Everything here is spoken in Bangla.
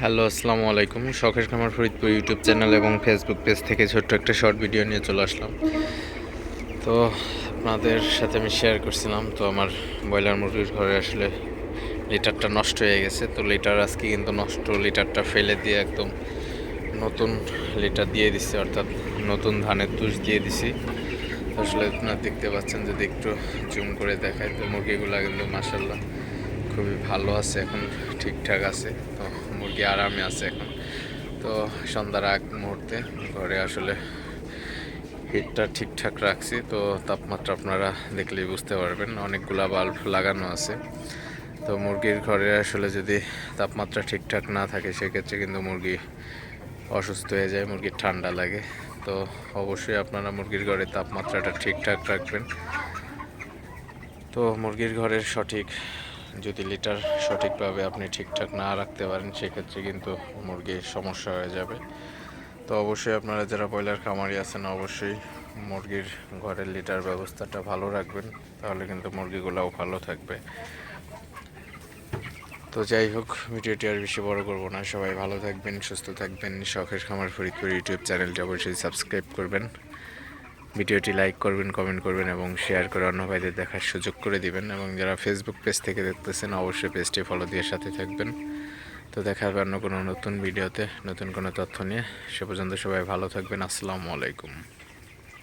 হ্যালো, আসসালামু আলাইকুম। শখের খামার ফরিদপুর ইউটিউব চ্যানেল এবং ফেসবুক পেজ থেকে ছোট্ট একটা শর্ট ভিডিও নিয়ে চলে আসলাম। তো আপনাদের সাথে আমি শেয়ার করছিলাম, তো আমার ব্রয়লার মুরগির ঘরে আসলে লিটারটা নষ্ট হয়ে গেছে। তো লিটার আজকে কিন্তু নষ্ট লিটারটা ফেলে দিয়ে একদম নতুন লিটার দিয়ে দিচ্ছে অর্থাৎ নতুন ধানের তুষ দিয়ে দিছি। আসলে আপনারা দেখতে পাচ্ছেন যদি একটু জুম করে দেখায় তো মুরগিগুলো কিন্তু মাসাল্লাহ খুবই ভালো আছে, এখন ঠিকঠাক আছে। তো মুরগি আরামে আছে এখন। তো সন্ধ্যার আগ মুহূর্তে ঘরে আসলে হিটটা ঠিকঠাক রাখছি, তো তাপমাত্রা আপনারা দেখলেই বুঝতে পারবেন। অনেকগুলা বাল্ব লাগানো আছে। তো মুরগির ঘরে আসলে যদি তাপমাত্রা ঠিকঠাক না থাকে, সেক্ষেত্রে কিন্তু মুরগি অসুস্থ হয়ে যায়, মুরগির ঠান্ডা লাগে। তো অবশ্যই আপনারা মুরগির ঘরে তাপমাত্রাটা ঠিকঠাক রাখবেন। তো মুরগির ঘরের সঠিক যদি লিটার সঠিকভাবে আপনি ঠিকঠাক না রাখতে পারেন, সেক্ষেত্রে কিন্তু মুরগির সমস্যা হয়ে যাবে। তো অবশ্যই আপনারা যারা ব্রয়লার খামারি আছেন, অবশ্যই মুরগির ঘরের লিটার ব্যবস্থাটা ভালো রাখবেন, তাহলে কিন্তু মুরগিগুলোও ভালো থাকবে। তো যাই হোক, ভিডিওটি আর বেশি বড় করব না। সবাই ভালো থাকবেন, সুস্থ থাকবেন। শখের খামার ফরিদপুর ইউটিউব চ্যানেলটি অবশ্যই সাবস্ক্রাইব করবেন। ভিডিওটি লাইক করবেন কমেন্ট করবেন এবং শেয়ার করে অন্য ভাইদের দেখার সুযোগ করে দিবেন এবং যারা ফেসবুক পেজ থেকে দেখতেছেন, অবশ্যই পেজটি ফলো দিয়ে সাথে থাকবেন। তো দেখা হবে অন্য কোনো নতুন ভিডিওতে নতুন কোনো তথ্য নিয়ে। সে পর্যন্ত সবাই ভালো থাকবেন। আসসালামু আলাইকুম।